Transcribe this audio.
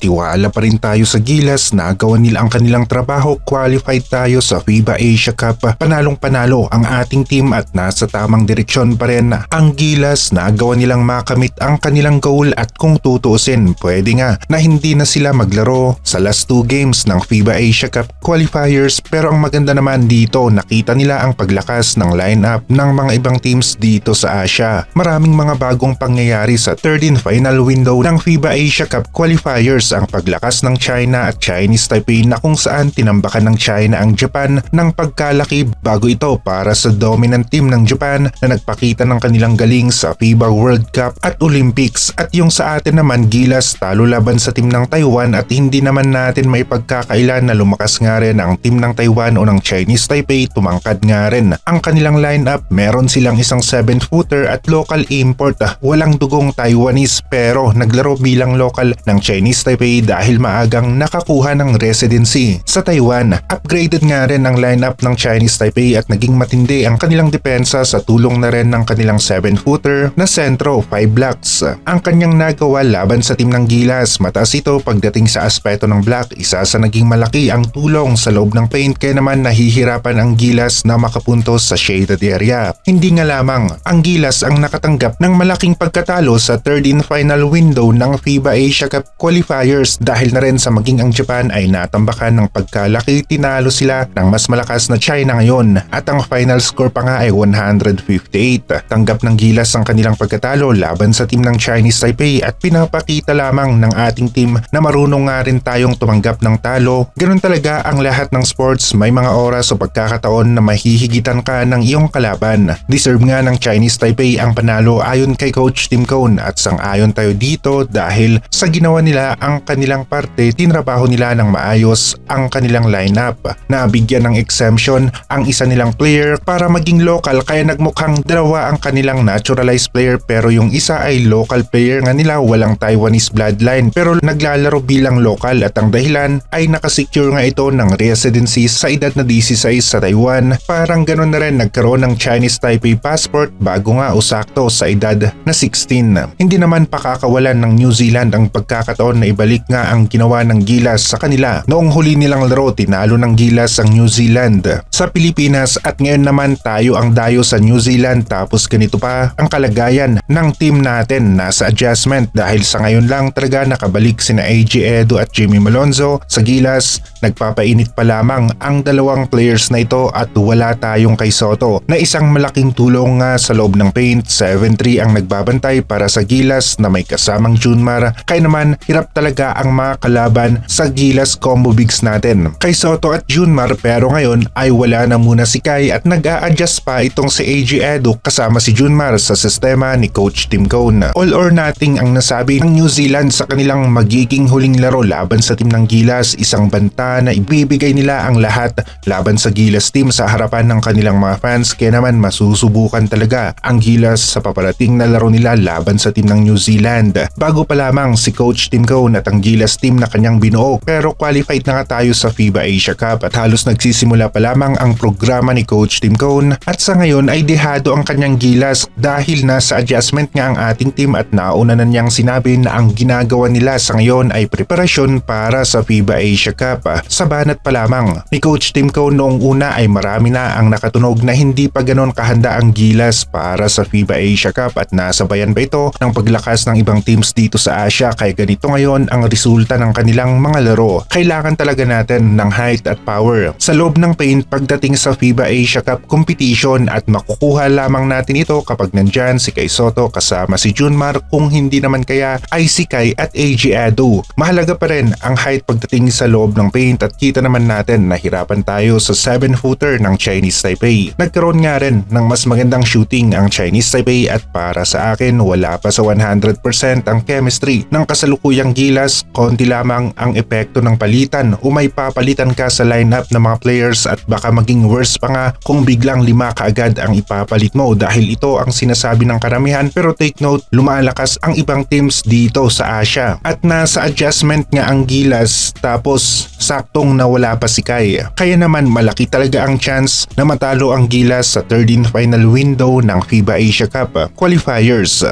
tiwala pa rin tayo sa Gilas na gawa nila ang kanilang trabaho, qualified tayo sa FIBA Asia Cup. Panalong panalo ang ating team at nasa tamang direksyon pa rin ang Gilas na gawa nilang makamit ang kanilang goal at kung tutuusin, pwede nga na hindi na sila maglaro sa last two games ng FIBA Asia Cup qualifiers pero ang maganda naman dito nakita nila ang paglakas ng lineup ng mga ibang teams dito sa Asia. Maraming mga bagong pangyayari sa third and final window ng FIBA Asia Cup qualifiers ang paglakas ng China at Chinese Taipei na kung saan tinambakan ng China ang Japan ng pagkalaki bago ito para sa dominant team ng Japan na nagpakita ng kanilang galing sa FIBA World Cup at Olympics at yung sa atin naman gilas talo laban sa team ng Taiwan at hindi naman natin may pagkakailan na lumakas nga rin ang team ng Taiwan o ng Chinese Taipei tumangkad nga rin. Ang kanilang lineup meron silang isang 7 footer at local import ah, walang dugong Taiwanese pero naglaro bilang local ng Chinese Taipei dahil maagang nakakuha ng residency sa Taiwan. Upgraded nga rin ang lineup ng Chinese Taipei at naging matindi ang kanilang depensa sa tulong na rin ng kanilang 7-footer na sentro 5 blocks. Ang kanyang nagawa laban sa team ng Gilas, mataas ito pagdating sa aspeto ng block, isa sa naging malaki ang tulong sa loob ng paint kaya naman nahihirapan ang Gilas na makapuntos sa shaded area. Hindi nga lamang ang Gilas ang nakatanggap ng malaking pagkatalo sa third and final window ng FIBA Asia Cup qualifiers dahil na rin sa maging ang Japan ay natambakan ng pagkalaki tinalo sila ng mas malakas na China ngayon at ang final score pa nga ay 158. Tanggap ng Gilas ang kanilang pagkatalo laban sa team ng Chinese Taipei at pinapakita lamang ng ating team na marunong nga rin tayong tumanggap ng talo. Ganun talaga ang lahat ng sports may mga oras o pagkakataon na mahihigitan ka ng iyong kalaban. Deserve nga ng Chinese Taipei ang panalo ayon kay Coach Tim Cone at sang-ayon tayo dito dahil sa ginawa nila ang kanilang parte tinrabaho nila ng maayos ang kanilang lineup. Nabigyan ng exemption ang isa nilang player para maging local kaya nagmukhang dalawa ang kanilang naturalized player pero yung isa ay local player nga nila walang Taiwanese bloodline pero naglalaro bilang local at ang dahilan ay nakasecure nga ito ng residency sa edad na 16 sa Taiwan. Parang ganun na rin nagkaroon ng Chinese Taipei passport bago nga usakto sa edad na 16. Hindi naman pakakawalan ng New Zealand ang pagkakataon na ibalik nga ang ginawa ng Gilas sa kanila. Noong huli nilang laro tinalo ng Gilas ang New Zealand sa Pilipinas. At ngayon naman tayo ang dayo sa New Zealand tapos ganito pa ang kalagayan ng team natin. Nasa adjustment dahil sa ngayon lang talaga nakabalik sina AJ Edo at Jimmy Malonzo sa Gilas. Nagpapainit pa lamang ang dalawang players na ito at wala tayong kay Soto na isang malaking tulong nga sa loob ng paint. 7-3 ang nagbabantay para sa Gilas na may kasamang Junmar. Kaya naman hirap talaga ang mga kalaban sa Gilas combo bigs natin kay Soto at Junmar pero ngayon ay wala na muna si Kai at nag-a-adjust pa itong si AJ Edo kasama si Junmar sa sistema ni Coach Tim Cone. All or nothing ang nasabi ng New Zealand sa kanilang magiging huling laro laban sa team ng Gilas isang banta na ibibigay nila ang lahat laban sa Gilas team sa harapan ng kanilang mga fans kaya naman masusubukan talaga ang Gilas sa paparating na laro nila laban sa team ng New Zealand. Bago pa lamang si Coach Tim Cone at ang Gilas team na kanyang binuo. Pero qualified na nga tayo sa FIBA Asia Cup at halos nagsisimula pa lamang ang programa ni Coach Tim Cone. At sa ngayon ay dehado ang kanyang Gilas dahil nasa adjustment nga ang ating team at nauna na niyang sinabi na ang ginagawa nila sa ngayon ay preparasyon para sa FIBA Asia Cup. Sa banat pa lamang. Ni Coach Tim Cone noong una ay marami na ang nakatunog na hindi pa ganon kahanda ang Gilas para sa FIBA Asia Cup at nasabayan ba ito ng paglakas ng ibang teams dito sa Asia? Kaya ganito ngayon ang resulta ng kanilang mga laro. Kailangan talaga natin ng height at power. Sa loob ng paint pagdating sa FIBA Asia Cup competition at makukuha lamang natin ito kapag nandyan si Kai Soto kasama si Junmar kung hindi naman kaya ay si Kai at AJ Ado. Mahalaga pa rin ang height pagdating sa loob ng paint at kita naman natin na hirapan tayo sa 7-footer ng Chinese Taipei. Nagkaroon nga rin ng mas magandang shooting ang Chinese Taipei at para sa akin wala pa sa 100% ang chemistry ng kasalukuyang gilas, konti lamang ang epekto ng palitan o may papalitan ka sa lineup ng mga players at baka maging worse pa nga kung biglang lima kaagad ang ipapalit mo dahil ito ang sinasabi ng karamihan pero take note lumalakas ang ibang teams dito sa Asia at nasa adjustment nga ang gilas tapos saktong nawala pa si Kai. Kaya naman malaki talaga ang chance na matalo ang gilas sa third and final window ng FIBA Asia Cup qualifiers.